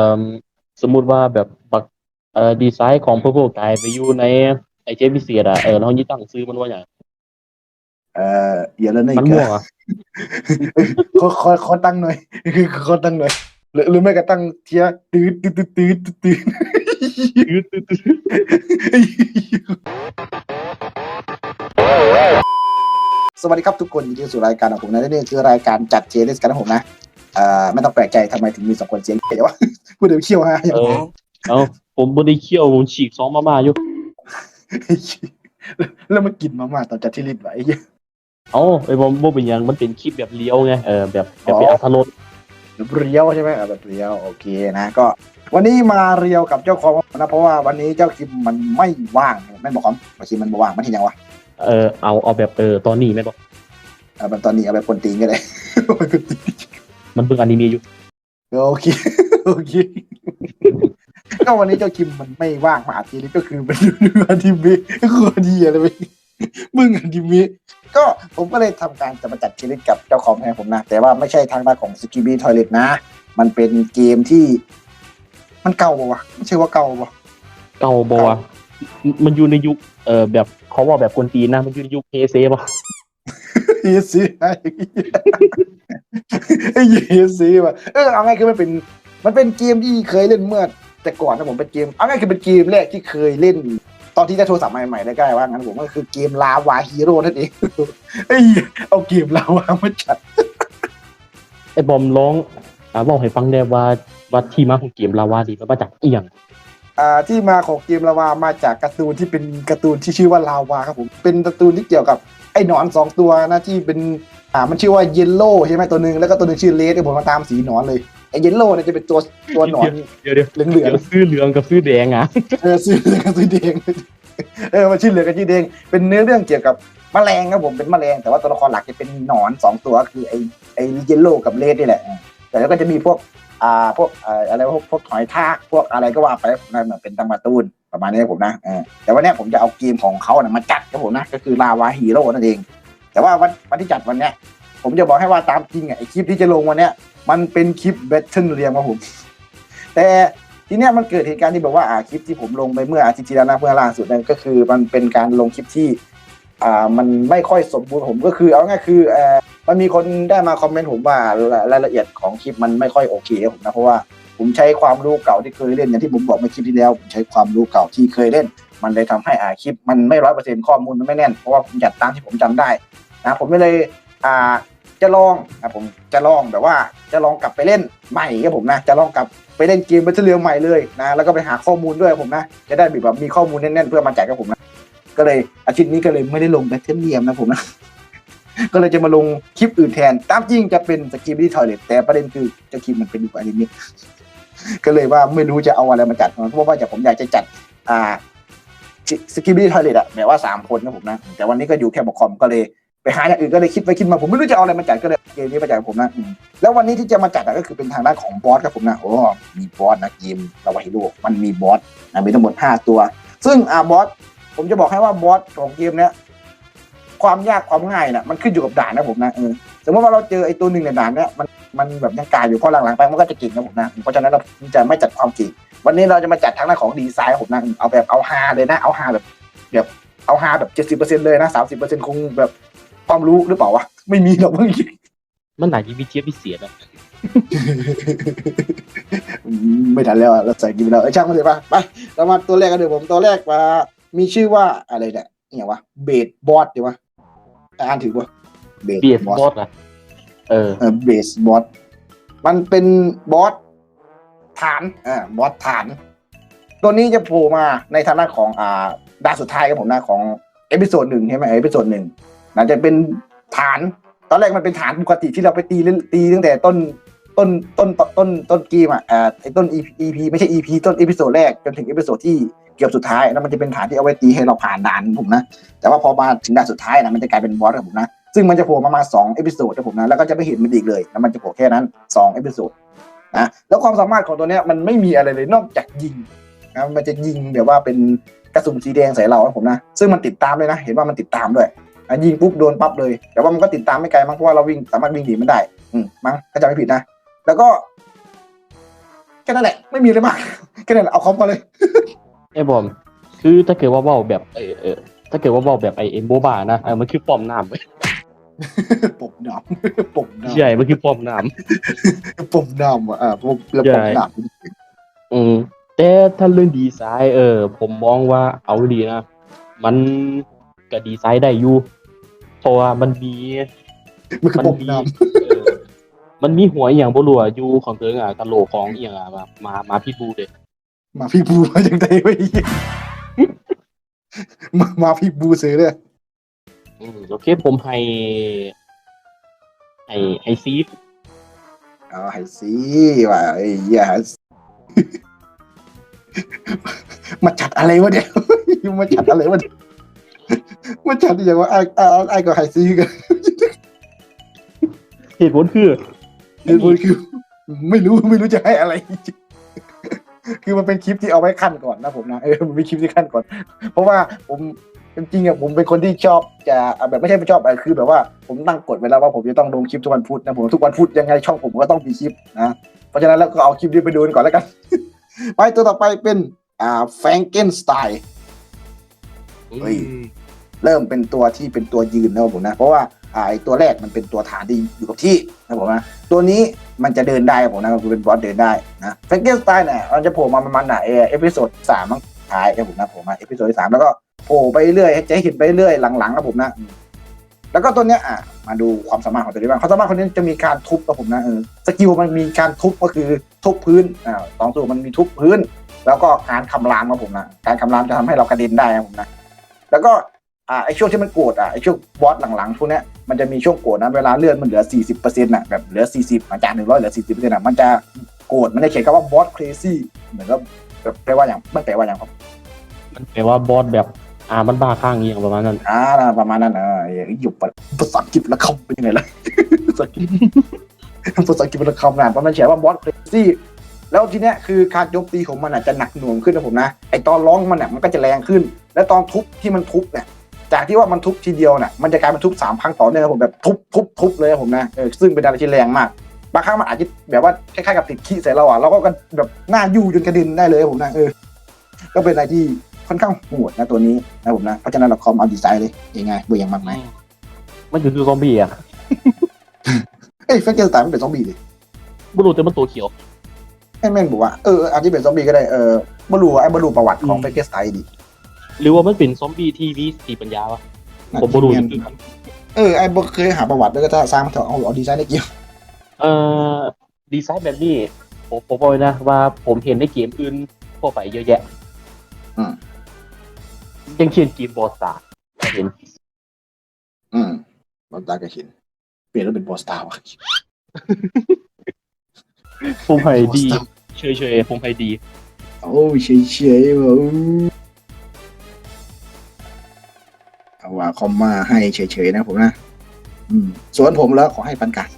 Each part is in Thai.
เอ่อสมมุติว่าแบบบักเอ่อดีไซน์ของพวกพวกกายไปอยู่ในไอเจพิเศษอะเออแล้วยี่ตั้งซื้อมันว่าอย่างเอ่ออย่าเล่นในมันม่วงอะขอขอขอตั้งหน่อยคือขอตั้งหน่อยหรือหรือไม่ก็ตั้งเทียตืดตืดตืดตืดตืดตื้อตื้อตื้อสวัสดีครับทุกคนยินดีต้อนรับสู่รายการของผมนะและนี่คือรายการจัดเจลิสกันนะผมนะเอ่อไม่ต้องแปลกใจทำไมถึงมีสองคนเสียงเดี๋ยวว่า พูดเดี๋ยวเขี้ยวฮะอย่างเออเอาผมบไดีเคี่ยวผมฉีกซองมาม่าอยู่แล้วมันกินมาม่าตอนจัดที่ลิสไว้ไอ้เหี้ยเอาไอ้บอมบ่เป็นหยังมันเป็นคลิปแบบเลี้ยวไงเออแบบแบบเป็นอัธรสแบบเรียวใช่ไหมอะแบบเรียวโอเคนะก็ วันนี้มาเรียวกับเจ้าของนะเพราะว่าวันนี้เจ้าคิมมันไม่ว่างแม่นบอกความบางทีมันไม่ว่างมันเห็นยังวะเออเอาเอาแบบเออตอนนี้แม่นบอกเอาแบบตอนนี้เอาแบบคนตีนก็ได้คนตีนมันเพิ่งอนิเมะอยู่โอเค โอเคก็วันนี้เจ้าคิมมันไม่ว่างมาอาทีนี้ก็คือมันดูอนิเมะคือดีอะไรไปมึงอนิเมะก็ผมก็เลยทำการจะมาจัดชีวิตกับเจ้าของแพงผมนะ แต่ว่าไม่ใช่ทางด้านของสกิบี้ทอยเลตนะ มันเป็นเกมที่ มันเก่าปะวะไม่ใช่ว่าเก่าปะเก่าบอวะมันอยู่ในยุคเอ่อแบบเขาว่าแบบคนตีนนะ มันอยู่ในยุคเพเซป่ะเฮซีไอ้ไอ้เฮซีว่ะเออเอาไงคือมันเป็น มันเป็นเกมที่เคยเล่นเมื่อแต่ก่อนนะผมเป็นเกมเอาง่ายคือเป็นเกมแรกที่เคยเล่น ตอนที่ได้โทรศัพท์ใหม่ๆได้ใกล้ว่างั้นผมก็คือเกมลาวาฮีโร่นั่นเองไอ้เหี้ยเอาเกมลาวามาจัดไอ้บอมร้องอ่าบอกให้ฟังได้ว่าว่าที่มาของเกมลาวาดีมันมาจากเอียงอ่าที่มาของเกมลาวามาจากการ์ตูนที่เป็นการ์ตูนที่ชื่อว่าลาวาครับผมเป็นการ์ตูนที่เกี่ยวกับไอ้หนอนสองตัวนะที่เป็นอ่ามันชื่อว่าเยลโล่ใช่ไหมตัวหนึ่งแล้วก็ตัวหนึ่งชื่อเลสไอ้ผมมาตามสีหนอนเลย ไอ้เยลโล่เนี่ยจะเป็นตัวตัวหนอนเดี๋ยวเดี๋ยวเหลืองเดี๋ยวซื้อเหลืองกับซื้อแดงอะๆเออซื้อเหลืองกับซื้อแดงเออมันชื่อเหลืองกับชื่อแดงเป็นเนื้อเรื่องเกี่ยวกับแมลงครับผมเป็นแมลงแต่ว่าตัวละครหลักจะเป็นหนอนสองตัวคือไอ้ไอ้เยลโล่กับเลสนี่แหละ แต่แล้วก็จะมีพวกอ่าพวกเอ่ออะไรพวกพวกหอยทากพวกอะไรก็ว่าไปผมนั่นนะเป็นตำมาตูนประมาณนี้ครับผมนะเออแต่วันเนี้ยผมจะเอาเกมของเขานะมาจัดครับผมนะก็คือลาวาฮีโร่นั่นเอง แต่ว่าวันวันที่จัดวันเนี้ย ผมจะบอกให้ว่าตามจริงอะไอคลิปที่จะลงวันเนี้ยมันเป็นคลิปแบทเทิลเรียงครับผม แต่ทีเนี้ยมันเกิดเหตุการณ์ที่แบบว่าอ่าคลิปที่ผมลงไปเมื่ออาทิตย์ที่แล้วนะเมื่อล่าสุดนั่นก็คือมันเป็นการลงคลิปที่อ่ามันไม่ค่อยสมบูรณ์ผมก็คือเอาง่ายคือเอ่อมันมีคนได้มาคอมเมนต์ผมว่ารายละเอียดของคลิปมันไม่ค่อยโอเคผมนะเพราะว่าผมใช้ความรู้เก่าที่เคยเล่นอย่างที่ผมบอกในคลิปที่แล้วผมใช้ความรู้เก่าที่เคยเล่น มันเลยทำให้อ่าคลิปมันไม่ร้อยเปอร์เซ็นต์ข้อมูลมันไม่แน่นเพราะว่าผมจัดตามที่ผมจำได้นะผมก็เลยอ่า จะลองนะผมจะลองแบบว่าจะลองกลับไปเล่นใหม่ครับผมนะจะลองกลับไปเล่นเกมบัตเทิลเรียใหม่เลยนะแล้วก็ไปหาข้อมูลด้วยผมนะ จะได้แบบมีข้อมูลแน่นๆเพื่อมาจัดกับผมนะก็เลยอาทิตย์นี้ก็เลยไม่ได้ลงแบทเทิลเนียมนะผมนะก็เลยจะมาลงคลิปอื่นแทน ตามจริงจะเป็นสกิปที่ทอยเลตแต่ประเด็นคือจะคลิปมันเป็นอยู่อันนี้ก็เลยว่าไม่รู้จะเอาอะไรมาจัดเพราะว่าจะผมอยากจะจัดอ่าสกิปที่ทอยเลตอะแบบว่าสามคนนะผมนะ แต่วันนี้ก็อยู่แค่บอกคอมก็เลย ไปหาอย่างอื่นก็เลยคิดไปคิดมาผมไม่รู้จะเอาอะไรมาจัดก็เลยเกมนี้มาจัดผมนะแล้ววันนี้ที่จะมาจัดก็คือเป็นทางด้านของบอสครับผมนะโอ้มีบอสนะเกมลาวาฮิโร่มันมีบอสนะมีทั้งหมดห้าตัว ซึ่งอ่าบอสผมจะบอกให้ว่าบอสของเกมเนี้ยความยากความง่ายน่ะมันขึ้นอยู่กับด่านนะผมนะเออสมมติว่าเราเจอไอ้ตัวหนึ่งในด่านเนี้ยมันมันแบบยังกายอยู่พอหลังๆไปมันก็จะเก่งนะผมนะเพราะฉะนั้นเราจะไม่จัดความเก่งวันนี้เราจะมาจัดทางด้านของดีไซน์ครับผมนะเอาแบบเอาฮาเลยนะเอาฮาแบบแบบเอาฮาแบบเจ็ดสิบเปอร์เซ็นเลยนะสามสิบเปอร์เซ็นคงแบบ ความรู้หรือเปล่าวะไม่มีหรอกมึงมันหนายีวิเทียบพิเศษอะไม่ทันแล้วอะเราใส่กินไปแล้วเอ้ยช่างมันเถอะปะไปเรามาตัวแรกกันเดี๋ยวผมตัวแรกมามีชื่อว่าอะไรเนี่ยเนี่ยวะเบดบอสดีวะอ่านถือปะเบดเบียดบอสอะเออ เออเบสบอสมันเป็นบอสฐานอ่าบอสฐาน ตัวนี้จะโผล่มาในฐานะของอ่าด่านสุดท้ายครับผมนะของเอพิโซดหนึ่งใช่ไหมเอพิโซดหนึ่ง น่าจะเป็นฐาน ตอนแรกมันเป็นฐานปกติที่เราไปตีเล่นตีตั้งแต่ต้นต้นต้นต้นต้นเกมอะอ่าไอ้ต้น EP ไม่ใช่ EP ต้นเอพิโซดแรกจนถึงเอพิโซดที่เกือบสุดท้ายแล้วมันจะเป็นฐานที่เอาไว้ตีให้เราผ่านด่านผมนะ แต่ว่าพอมาถึงด่านสุดท้ายนะมันจะกลายเป็นบอสครับผมนะซึ่งมันจะโผล่มามาสองเอพิโซดครับผมนะแล้วก็จะไม่เห็นมันอีกเลยแล้วมันจะโผล่แค่นั้นสองเอพิโซดนะแล้วความสามารถของตัวเนี้ยมันไม่มีอะไรเลยนอกจากยิงนะมันจะยิงแบบว่าเป็นกระสุนสีแดงใส่เราครับผมนะซึ่งมันติดตามเลยนะ เห็นว่ามันติดตามด้วยอะ ยิงปุ๊บโดนปั๊บเลย แต่ว่ามันก็ติดตามไม่ไกลมั้งเพราะว่าเราวิ่งสามารถวิ่งหนีมันได้ อืมมั้งถ้าจำไม่ผิดนะ แล้วก็แค่นั้นแหละไม่มีอะไรมากแค่นั้นแหละเอาคอมมาเลยไอ้บอมคือถ้าเกิดว่าเว้าแบบเออเออถ้าเกิดว่าเว้าแบบไอเอ็มโบบานะเออมันคือป้อมน้ำเว้ยปมน้ำปมน้ใช่มันคือป้อมน้ำปมน้ำอะอ่าปมแล้วปมน้ำอืมแต่ถ้าเรื่องดีไซน์เออ ผมมองว่าเอาดีนะ มันก็ดีไซน์ได้อยู่ เพราะว่ามันมีำมันคือมันปมมีน้เออมันมีหัวอหย่างบ่รู้อะอยู่ของเธออะกะโหลกของอหย่างอะมามามาพี่บูเด้ำมาพี่บูมาจากไหนวะไอ้เหี้ยมามาพี่บูซื้อเลยอืมโอเคผมให้ให้ให้ซีฟเอาให้สิว่าไอ้เหี้ยมาจัดอะไรวะเนี่ยมาจัดอะไรวะเนี่ย มาจัดอย่างว่าไอ้ไอ้ไอ้ก็ให้ซีกันเหตุผลคือเหตุผลคือ ไม่รู้ไม่รู้จะให้อะไรจริงๆคือมันเป็นคลิปที่เอาไว้ขั้นก่อนนะผมนะเออมันเป็นคลิปที่ขั้นก่อน เพราะว่าผมจริงๆอะผมเป็นคนที่ชอบจะอะแบบไม่ใช่ไม่ชอบอะคือแบบว่าผมตั้งกฎไว้แล้วว่าผมจะต้องลงคลิปทุกวันพุธนะผมทุกวันพุธยังไงช่องผมก็ต้องมีคลิปนะเพราะฉะนั้นแล้วก็เอาคลิปนี้ไปดูกันก่อนแล้วกัน ไปตัวต่อไปเป็นอ่าแฟรงเกนสไตล์เฮ้ย เริ่มเป็นตัวที่เป็นตัวยืนนะครับผมนะ เพราะว่าไอตัวแรกมันเป็นตัวฐานที่อยู่กับที่นะผมนะตัวนี้มันจะเดินได้ผมนะคือเป็นบอสเดินได้นะแฟรงเกนสไตล์เนี่ยมันจะโผล่มาประมาณไหนเอพิโซดสามมั้งท้ายครับผมนะผมมาเอพิโซดสามแล้วก็โผล่ไปเรื่อยจะให้เห็นไปเรื่อยหลังๆครับผมนะแล้วก็ตัวเนี้ยอะมาดูความสามารถของตัวนี้บ้างความสามารถคนนี้จะมีการทุบครับผมนะเออสกิลมันมีการทุบก็คือทุบพื้นอ่าสองตัวมันมีทุบพื้น แล้วก็การคำรามครับผมนะการคำรามจะทำให้เรากระเด็นได้ครับผมนะแล้วก็ อ่าไอช่วงที่มันโกรธอะไอช่วงบอสหลังๆพวกเนี้ยมันจะมีช่วงโกรธนะเวลาเลือดมันเหลือ 40%น่ะแบบเหลือ 40 มาจาก 100 เหลือ 40%น่ะมันจะโกรธมันจะเขียนคำว่าบอส crazy เหมือนกับแบบแปลว่าอย่างมันแปลว่าอย่างครับมันแปลว่าบอสแบบอ่ามันบ้าข้างอหย่างประมาณนั้นอ่าประมาณนั้นเออหยุบภาษาอังกฤษละคำเป็นยังไงล่ะภาษาอังกฤษภาษาอังกฤษละคำนะเพราะมันเขียนว่าบอส crazy แล้วทีเนี้ยคือการโจมตีของมันอะจะหนักหน่วงขึ้นนะผมนะไอตอนร้องมันอะมันก็จะแรงขึ้น แล้วตอนทุบที่มันทุบเนี่ย จากที่ว่ามันทุบทีเดียวน่ะมันจะกลายเป็นทุบสามครั้งต่อเนื่องครับผมแบบทุบทุบทุบเลยครับผมนะเออซึ่งเป็นอะไรที่แรงมากบางครั้งมันอาจจะแบบว่าคล้ายๆกับติดขี้ใส่เราอะเราก็แบบหน้ายู่จนกระเด็นได้เลยครับผมนะเออก็เป็นอะไรที่ค่อนข้างโหดนะตัวนี้นะผมนะเพราะฉะนั้นเราคอมเอาดีไซน์เลยยังไงบุยยังมากไหมมันคือซอมบี้อะเอ้ยแฟนเกสตาร์มันเป็นซอมบี้ดิบุรุษแต่มันตัวเขียวแม่แม่นบอกว่าเอออาจจะเป็นซอมบี้ก็ได้เออบรูไอ้บรูประวัติของอืมแฟนเกสตาร์ดิ หรือว่ามันเป็นซอมบี้ที่มีสติปัญญาวะผมบุรุษคือกันเออไอ้บเคยหาประวัติแล้วก็จะสร้างมันเถอะเอาเอาดีไซน์ได้เกี่ยวเอ่อดีไซน์แบบนี้ผมผมบอกเลยนะว่าผมเห็นในเกมอื่นทั่วไปเยอะแยะอืมอย่างเช่นเกมบอสตาเห็น อืมบอสตาร์ก็เห็น เปลี่ยนแล้วเป็นบอสตาร์ว่ะผมให้ดีบอสตาร์เฉยเฉยๆผมให้ดี โอ้ยเฉยเฉยๆว่ะ อู้เอาว่าคอมมาให้เฉยๆนะผมนะอืมส่วนผมแล้วขอให้ปันกลาง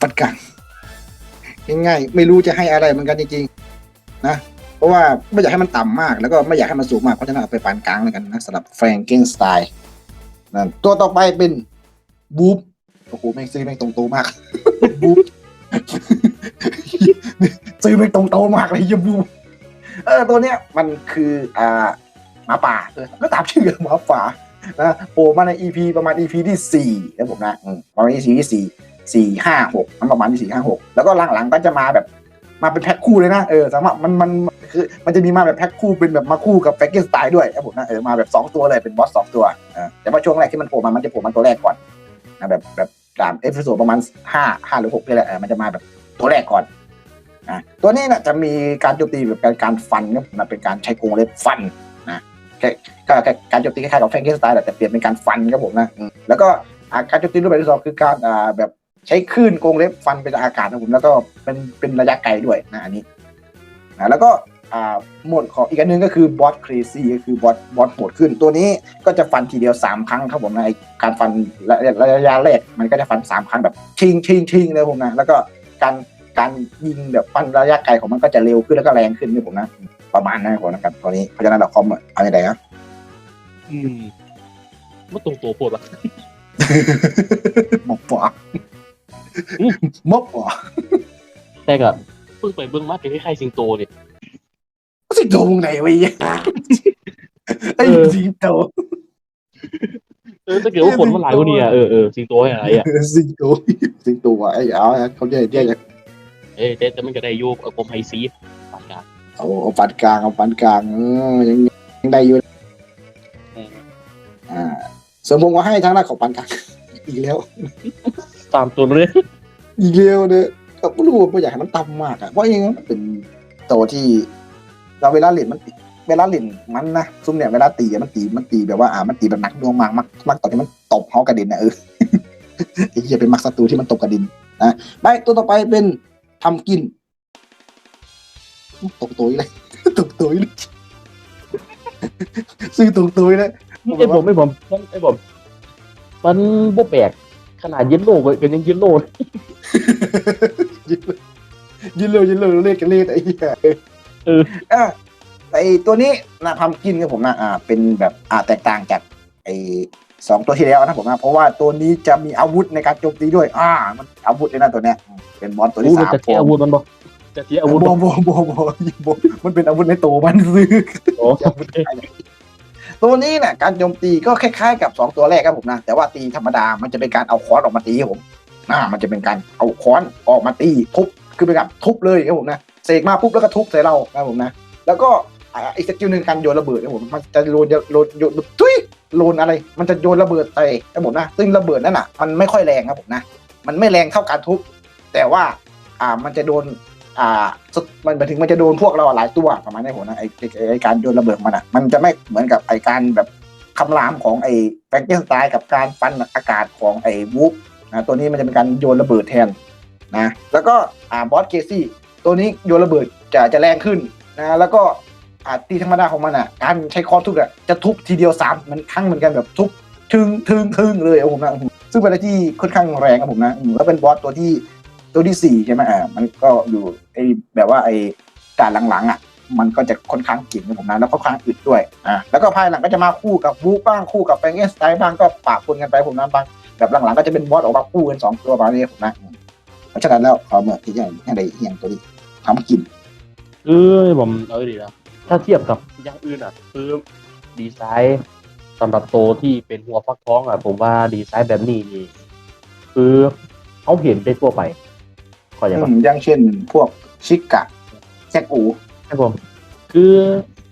ปันกลางง่ายๆไม่รู้จะให้อะไรเหมือนกันจริงๆนะเพราะว่าไม่อยากให้มันต่ำมาก แล้วก็ไม่อยากให้มันสูงมากเพราะฉะนั้นเอาไปปานกลางแล้วกันนะสำหรับแฟรงเกนสไตล์นั่นตัวต่อไปเป็นบูฟโอ้โหแม่งซื้อแม่งตรงโตมากบูฟซื้อไปตรงโตมากเลยยบูเออตัวเนี้ยมันคืออ่า หมาป่าเออก็ตามชื่อหมาป่านะโผล่มาใน EP ประมาณ EP ที่สี่นะผมนะอืมประมาณ EP ที่สี่สี่ห้าหกมันประมาณที่สี่ห้าหกแล้วก็หลังๆก็จะมาแบบมาเป็นแพ็คคู่เลยนะเออสามารถมันมันคือมันจะมีมาแบบแพ็คคู่เป็นแบบมาคู่กับแฟกเกนสไตล์ด้วยนะผมนะเออมาแบบสองตัวเลยเป็นบอสสองตัวเออแต่ว่าช่วงแรกที่มันโผล่มามันจะโผล่มาตัวแรกก่อนนะแบบแบบตามเอพิโซดประมาณห้าห้าหรือหกนี่แหละเออมันจะมาแบบตัวแรกก่อนนะตัวนี้นะจะมีการโจมตีแบบการการฟันครันะเป็นการใช้กรงเล็บฟัน ก็แค่การโจมตีคล้ายๆกับแฟรงเกนสไตล์แต่เปลี่ยนเป็นการฟันครับผมนะอืมแล้วก็อ่าการโจมตีรูปแบบที่สองคือการอ่าแบบใช้คลื่นกรงเล็บฟันเป็นอากาศนะผมแล้วก็เป็นเป็นระยะไกลด้วยนะอันนี้นะแล้วก็อ่าโหมดของอีกอันหนึงก็คือบอสครีซี่ก็คือบอสบอสโหดขึ้น ตัวนี้ก็จะฟันทีเดียวสามครั้งครับผมนะไอ้การฟันระระยะแรกมันก็จะฟันสามครั้งแบบชิงชิงชิงเลยผมนะแล้วก็การ การยิงแบบฟันระยะไกลของมันก็จะเร็วขึ้นแล้วก็แรงขึ้นนี่ผมนะ ประมาณนั้นผมนะครับตัวนี้เพราะฉะนั้นเราคอมอะเอาอย่างไรครับอืมมันตรงตัวโพดวะมอบปออืมมอบปอแต่ก็เพิ่งไปเบิ่งมาเป็นคล้ายๆสิงโตเนี่ยสิงโตมึงไหนวะไอ้เหี้ยไอ้เออสิงโตเออถ้าเกิดว่าคนมันหลายกว่านี้อะเออเออสิงโตอะไรอะสิงโตสิงโตอะไอ้เอาเขาจะแยกจาก เอ้ยแต่แต่มันก็ได้อยู่เอาผมไฮซีปานกลางเอาเอาปานกลางเอาปานกลางเออยังยังได้อยู่อืมอ่าส่วนผมก็ให้ทางด้านของปานกลางอีกแล้ว ตามตัวเลยอีกแล้วเนี่ยก็ไม่รู้ว่าอยากให้มันต่ำมากอะเพราะยังมันเป็นตัวที่เราเวลาเล่นมันติเวลาเล่นมันนะซุ่มเนี่ยเวลาตีอะมันตีมันตีแบบว่าอ่ามันตีแบบหนักดวงมากมากมากตอนที่มันตบเขากระเด็นนะเออไอ้เหี้ยเป็นมักศัตรูที่มันตบกระเด็นนะไปตัวต่อไปเป็น ทำกิน ตกตัวอีกเลยตกตัวอีกเลยซื้อตกตัวอีกเลยไอ้ผมไอ้ผมมันไอ้ผมมันบ่แปลกขนาดเยลโล่ก็ยังเยลโล่เลยยินเลยยินเลยเลขกันเลขไอ้เหี้ยเอออะไอตัวนี้นะทำกินกับผมนะอ่า เป็นแบบอ่าแตกต่างจากไอ สองตัวที่แล้วนะผมนะเพราะว่าตัวนี้จะมีอาวุธในการโจมตีด้วย อ่า มันอาวุธเลยนะตัวเนี้ยอืมเป็นบอสตัวอู้ที่มันสามจะเทียอาวุธมันบ่จะเทียอาวุธบบ่อบอบอบอบมันเป็นอาวุธในตัวมันซื้อโอ้ตัวนี้เนี่ยการโจมตีก็คล้ายๆกับสองตัวแรกครับผมนะ แต่ว่าตีธรรมดามันจะเป็นการเอาค้อนออกมาตีครับผมอ่ามันจะเป็นการเอาค้อนออกมาตีทุบคือเป็นการทุบเลยครับผมนะเสกมาปุ๊บแล้วก็ทุบใส่เราครับผมนะ แล้วก็อ่าอีกสกิลหนึ่งการโยนระเบิดครับผมมันจะโยนโยนโยนทุย โยนอะไร มันจะโยนระเบิดใส่ครับผมนะ ซึ่งระเบิดนั่นอะ มันไม่ค่อยแรงครับผมนะ มันไม่แรงเท่าการทุบ แต่ว่า อ่า มันจะโดน อ่า มันหมายถึงมันจะโดนพวกเราหลายตัวประมาณนี้ผมนะไอไอไอการโยนระเบิดมันอะ มันจะไม่เหมือนกับไอการแบบคำรามของไอแฟรงเกนสไตล์กับการฟันอากาศของไอวูฟนะ ตัวนี้มันจะเป็นการโยนระเบิดแทนนะ แล้วก็ อ่า บอสเคซี่ ตัวนี้โยนระเบิดจะจะแรงขึ้นนะ แล้วก็าตีธรรมดาของมันอะ การใช้คอทุบอะจะทุบทีเดียวสามมันครั้งเหมือนกันแบบทุบทึงทึงทึงเลยครับผมนะซึ่งเป็นอะไรที่ค่อนข้างแรงครับผมนะแล้วเป็นบอสตัวที่ตัวที่สี่ใช่ไหมอ่ามันก็อยู่ไอแบบว่าไอด่านหลังๆอะมันก็จะค่อนข้างเก่งนะผมนะแล้วค่อนข้างอึดด้วยอ่าแล้วก็ภายหลังก็จะมาคู่กับวูบ้างคู่กับแฟงเกนสไตล์บ้างก็ปะปนกันไปผมนะบางแบบหลังๆก็จะเป็นบอสออกมาคู่กันสองตัวประมาณนี้ผมนะเพราะฉะนั้นแล้วขอเมื่อที่อย่างอย่างใดอย่างตัวนี้ทำกินเออผมเอาดีนะ ถ้าเทียบกับอย่างอื่นอะ คือดีไซน์สำหรับโตวที่เป็นหัวฟักทองอะ ผมว่าดีไซน์แบบนี้นี่คือเขาเห็นได้ทั่วไปขออย่างอืมอย่างเช่นพวกชิกะแซกอูครับผม คือ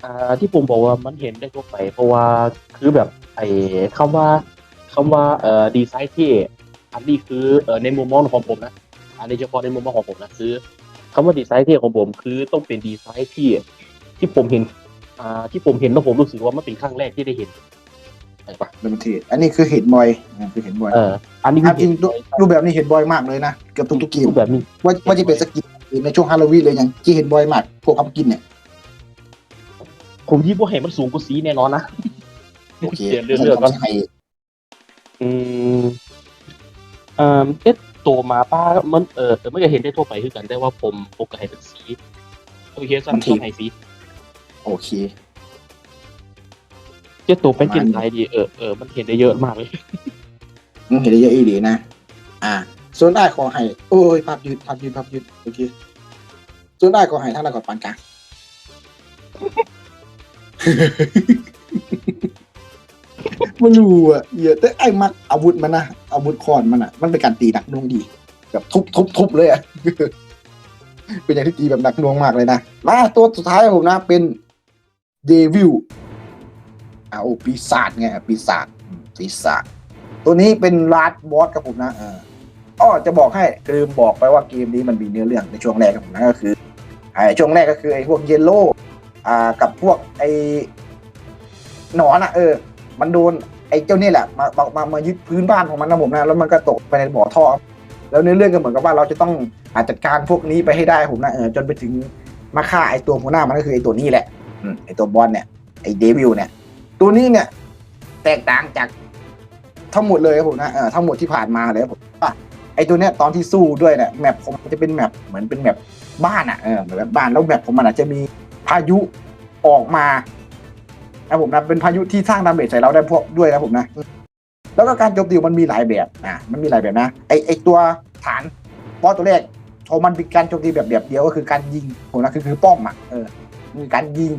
อ่าที่ผมบอกว่ามันเห็นได้ทั่วไป เพราะว่าคือแบบไอ้คำว่าคำว่าเอ่อดีไซน์ที่อันนี้คือเอ่อในมุมมองของผมนะ อันนี้เฉพาะในมุมมองของผมนะคือคำว่าดีไซน์ที่ของผมคือต้องเป็นดีไซน์ที่ ที่ผมเห็น อ่า ที่ผมเห็นแล้วผมรู้สึกว่ามันเป็นครั้งแรกที่ได้เห็นใช่ปะเดมเทสอันนี้คือเห็นบ่อยอ่าคือเห็นบ่อยเออ อันนี้อะคือจริงรูรูปแบบนี้เห็นบ่อยมากเลยนะเกือบทุกๆเกมรูปแบบนี้ ว่าว่าจะเป็นสกินหรือในช่วงฮาโลวีนเลยอย่างที่เห็นบ่อยมากพวกทำกินเนี่ยผมยิ่งว่าเห็นมันสูงกว่าสีแน่นอนนะ โอเคเดี๋ยวเรื่องเรื่องก่อนให้อืมเอ่อเอ๊ะตัวหมาป้ามันเออแต่ไม่เคยเห็นได้ทั่วไปคือกันได้ว่าผมปกติเป็นสีโอเคสั้นต้องให้สี โอเค เจ้าตัวเป็นกินประมาณไทยดีเออเออมันเห็นได้เยอะมากเลยอืมเห็นได้เยอะอีหลีนะ อ่า ส่วนได้ขอให้ โอ้ยภาพยืดภาพยืดภาพยืดโอเคส่วนได้ขอให้ทั้งนั้นก่อนปานกลางไม่รู้อะเยอะแต่ไอ้มักอาวุธมันนะอาวุธคอนมันอะ มันเป็นการตีหนักหน่วงดีแบบทุบทุบทุบเลยอะเป็นอย่างที่ตีแบบหนักหน่วงมากเลยนะ มาตัวสุดท้ายของผมนะเป็น เดวิลอ่าโอปีศาจไงปีศาจปีศาจตัวนี้เป็นลาดบอสครับผมนะอออ้อจะบอกให้ลืมบอกไปว่าเกมนี้มันมีเนื้อเรื่องในช่วงแรกครับผมนะก็คือไอ้ช่วงแรกก็คือไอ้พวกเยลโล่อ่ากับพวกไอ้หนอนอะเออ มันโดนไอ้เจ้านี่แหละมามามามายึดพื้นบ้านของมันนะผมนะแล้วมันก็ตกไปในบ่อท่อ แล้วเนื้อเรื่องก็เหมือนกับว่าเราจะต้องอาจัดการพวกนี้ไปให้ได้ผมนะเออจนไปถึงมาฆ่าไอ้ตัวหัวหน้ามันก็คือไอ้ตัวนี้แหละ ไอ้ตัวบอสเนี่ยไอ้เดวิลเนี่ย ตัวนี้เนี่ย แตกต่างจากทั้งหมดเลยครับผมนะเออทั้งหมดที่ผ่านมาเลยครับผมว่าไอ้ตัวเนี้ยตอนที่สู้ด้วยเนี่ยแมปผมมันจะเป็นแมปเหมือนเป็นแมปบ้านอะเออแบบบ้านแล้วแมปของมันอาจจะมีพายุออกมานะผมนะเป็นพายุที่สร้างดาเมจใส่เราได้พวกด้วยนะผมนะ แล้วก็การโจมตีมันมีหลายแบบอะมันมีหลายแบบนะไอไอตัวฐานบอตัวแรกของมันเป็นการโจมตีแบบแบบเดียวก็คือการยิงผมนะคือคือป้อมอะเออมีการยิง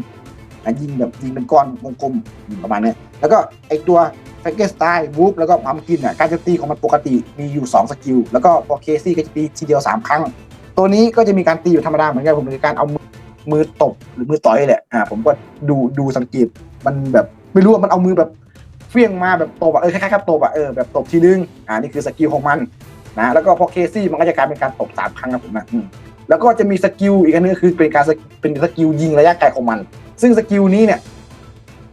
ะยิงแบบยิงเป็นก้อนวงกลมประมาณนี้แล้วก็ไอตัวแฟกเกสไตล์วูฟแล้วก็พัมกินอะการโจมตีของมันปกติมีอยู่ 2 สกิล แล้วก็พอเคซี่ก็จะตีทีเดียว 3 ครั้ง ตัวนี้ก็จะมีการตีอยู่ธรรมดาเหมือนกันผมเป็นการเอามือมือตบหรือมือต่อยแหละอ่าผมก็ดูดูสังเกตมันแบบไม่รู้ว่ามันเอามือแบบเฟี้ยงมาแบบตบอะเออคล้ายๆกับตบอะเออแบบตบทีนึงอ่านี่คือสกิลของมันนะแล้วก็พอเคซี่มันก็จะกลายเป็นการตบสามครั้งนะผมนะแล้วก็จะมีสกิลอีกอันนึงคือเป็นการเป็นสกิลยิงระยะไกลของมัน ซึ่งสกิลนี้เนี่ย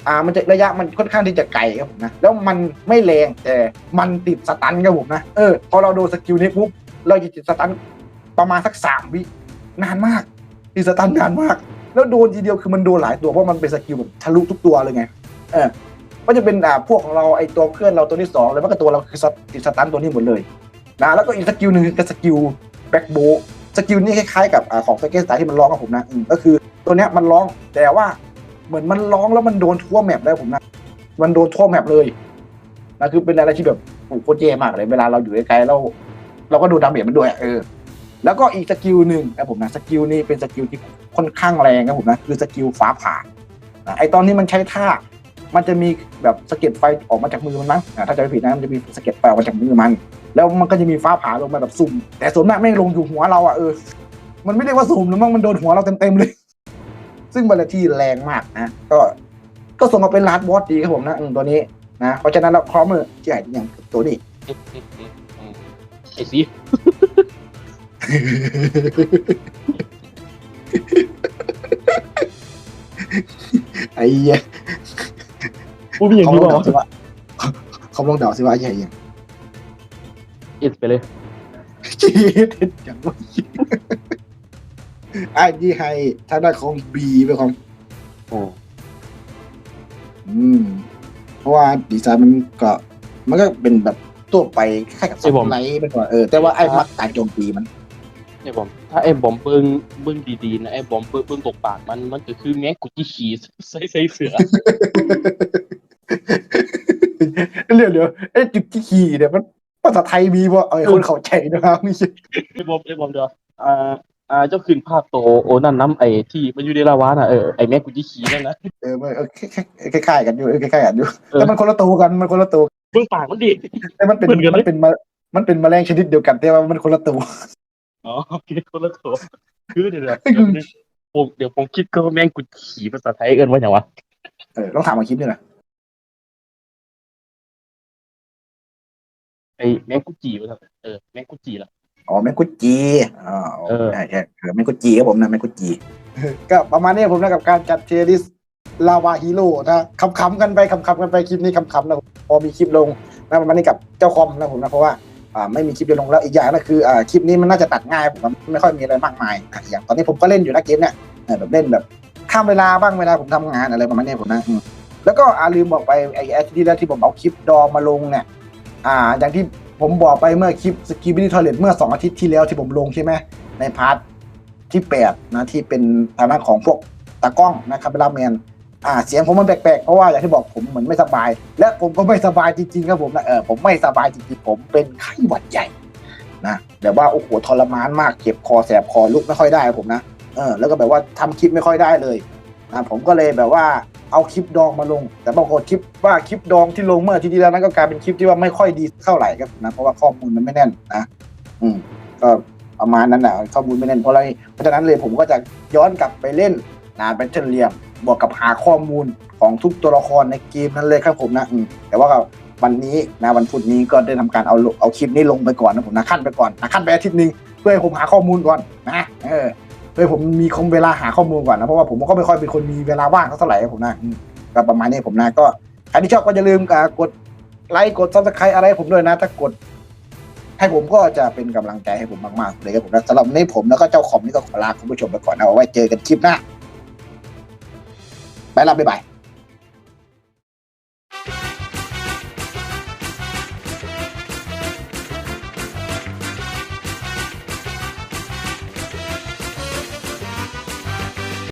อ่ามันจะระยะมันค่อนข้างที่จะไกลครับผมนะแล้วมันไม่แรงแต่มันติดสตันครับผมนะเออพอเราโดนสกิลนี้ปุ๊บเราจะติดสตันประมาณสักสามวินานมากติดสตันนานมาก แล้วโดนทีเดียวคือมันโดนหลายตัวเพราะมันเป็นสกิลแบบทะลุทุกตัวเลยไงเออก็จะเป็นอ่าพวกของเราไอตัวเพื่อนเราตัวที่สองแล้วก็ตัวเราคือติดสตันตัวนี้หมดเลยนะแล้วก็อีกสกิลหนึ่งคือสกิลแบ็กโบสกิลนี้คล้ายๆกับอของสเกสตาที่มันร้องกับผมนะอืมก็คือ ตัวเนี้ยมันร้องแต่ว่าเหมือนมันร้องแล้วมันโดนทั่วแมปแล้วผมนะมันโดนทั่วแมปเลยนะคือเป็นอะไรที่แบบโอ้โหโคตรเย่มากเลยเวลาเราอยู่ไกลๆเราเราก็ดูดาเมจมันด้วยเออ แล้วก็อีกสกิลหนึ่งนะผมนะสกิลนี้เป็นสกิลที่ค่อนข้างแรงนะผมนะคือสกิลฟ้าผ่านะไอตอนนี้มันใช้ท่ามันจะมีแบบสะเก็ดไฟออกมาจากมือมันมั้งถ้าจะไม่ผิดนะมันจะมีสะเก็ดไฟออกมาจากมือมัน แล้วมันก็จะมีฟ้าผ่าลงมาแบบสุ่ม แต่ส่วนมากไม่ลงอยู่หัวเราอะเออ มันไม่ได้ว่าสุ่มหรือมั้งมันโดนหัวเราเต็มๆเลย ซึ่งบาลที่แรงมากนะก็ก็ส่งมาเป็นลาดบอสดีครับผมนะอืมตัวนี้นะเพราะฉะนั้นเราพร้อมมือที่ไหนอย่างตัวนี้ไอ้สีไอ้เหี้ยพูดไม่อย่างเขานี้ลองเปล่าเดาสิว่าเขาลองเดาสิว่าไอ้เหี้ยยังเอ็ดไปเลย ชีดอย่างว่า ไอ้ยี่ให้ถ้าได้ของบีเป็นของโอ้อืม เพราะว่าดีไซน์มันก็ มันก็เป็นแบบตัวไปคล้ายๆกับสไลด์เป็นว่าเออแต่ว่าไอ้มักการโจมตีมัน ไอ้บอม ถ้าไอ้บอมเบิ้งเบิ้งดีๆนะไอ้บอมเบิ้งเบิ้งตกปากมันมันก็คือแง่กุจิขีใส่ใส่เสือเดี๋ยวเดี๋ยวไอ้จุดที่ขี่เนี่ยมันภาษาไทยมีว่าเออคนเข้าใจนะครับไม่ใช่ไอ้บอมไอ้บอมเดี๋ยวอ่า อ่าเจ้าคืนภาพโตโอนั่นน้ำไอ้ที่มันอยู่ในลาวาน่ะเออไอ้แม่กุจิขีนั่นนะเออมันเออคล้ายๆคล้ายๆกันอยู่เออคล้ายๆกันอยู่เออแต่มันคนละตัวกันมันคนละตัวเบิ้งปากมันดิแต่มันเป็นเหมือนกันไหมมันเป็นมามันเป็นแมลงชนิดเดียวกันแต่ว่ามันคนละตัวอ๋อโอเคคนละตัวคือเดี๋ยวเดี๋ยวไอ้คือเดี๋ยวผมเดี๋ยวผมคิดก็แม่งกุจิขีภาษาไทยเอิ้นว่าอย่างวะเออต้องถามมาคลิปด้วยนะไอ้แม่งกุจิภาษาเออแม่งกุจิล่ะ อ๋อแมงกุจีอ๋อเออใช่ใช่เออแมงกุจีครับผมนะแมงกุจีก็ประมาณนี้ผมนะกับการจัดเทลิสลาวาฮีโร่นะคำๆกันไปคำๆกันไปคลิปนี้คำๆนะพอมีคลิปลงนะประมาณนี้กับเจ้าคอมนะผมนะเพราะว่าอ่าไม่มีคลิปจะลงแล้วอีกอย่างก็คืออ่าคลิปนี้มันน่าจะตัดง่ายผมว่าไม่ค่อยมีอะไรมากมายอะอย่างตอนนี้ผมก็เล่นอยู่นะเกมเนี่ยเออแบบเล่นแบบข้ามเวลาบ้างเวลาผมทำงานอะไรประมาณนี้ผมนะอืมแล้วก็อาลืมบอกไปไอ้อาทิตย์ที่แล้วที่ผมเอาคลิปดองมาลงเนี่ยอ่าอย่างที่ ผมบอกไปเมื่อคลิปสกีบินี่ทอเลตเมื่อสองอาทิตย์ที่แล้วที่ผมลงใช่ไหมในพาร์ทที่แปดนะที่เป็นฐานะของพวกตากล้องนะครับเวลาแมนอ่าเสียงผมมันแปลกๆเพราะว่าอย่างที่บอกผมเหมือนไม่สบาย และผมก็ไม่สบายจริงๆครับผมนะเออผมไม่สบายจริงๆผมเป็นไข้หวัดใหญ่นะแบบว่าโอ้โหทรมานมากเจ็บคอแสบคอลุกไม่ค่อยได้ผมนะเออแล้วก็แบบว่าทำคลิปไม่ค่อยได้เลยนะผมก็เลยแบบว่า เอาคลิปดองมาลง แต่ปรากฏคลิปว่าคลิปดองที่ลงเมื่อทิตย์ที่แล้วนั้นก็กลายเป็นคลิปที่ว่าไม่ค่อยดีเท่าไหร่ครับนะเพราะว่าข้อมูลมันไม่แน่นนะ อืมก็ประมาณนั้นแหละข้อมูลไม่แน่นเพราะอะไรเพราะฉะนั้นเลยผมก็จะย้อนกลับไปเล่นนะเป็นเทเรียมบวกกับหาข้อมูลของทุกตัวละครในเกมนั้นเลยครับผมนะอืมแต่ว่าวันนี้นะวันพุธนี้ก็ได้ทำการเอาเอาคลิปนี้ลงไปก่อนนะผมนะขั้นไปก่อนนะขั้นไปอาทิตย์หนึงเพื่อให้ผมหาข้อมูลก่อนนะเออ เพื่อให้ผมมีคงเวลาหาข้อมูลก่อนนะเพราะว่าผมก็ไม่ค่อยเป็นคนมีเวลาว่างเท่าไหร่ผมนะก็ประมาณนี้ผมนะก็ใครที่ชอบก็อย่าลืมกดไลค์กดซับสไครต์อะไรให้ผมด้วยนะ ถ้ากด ให้ผมก็จะเป็นกำลังใจให้ผมมากๆเลยครับผมนะสำหรับวันนี้ผมแล้วก็เจ้าขอมนี่ก็ขอลาคุณผู้ชมไปก่อนนะเอาไว้เจอกันคลิปหน้าไปล้วบ๊ายบาย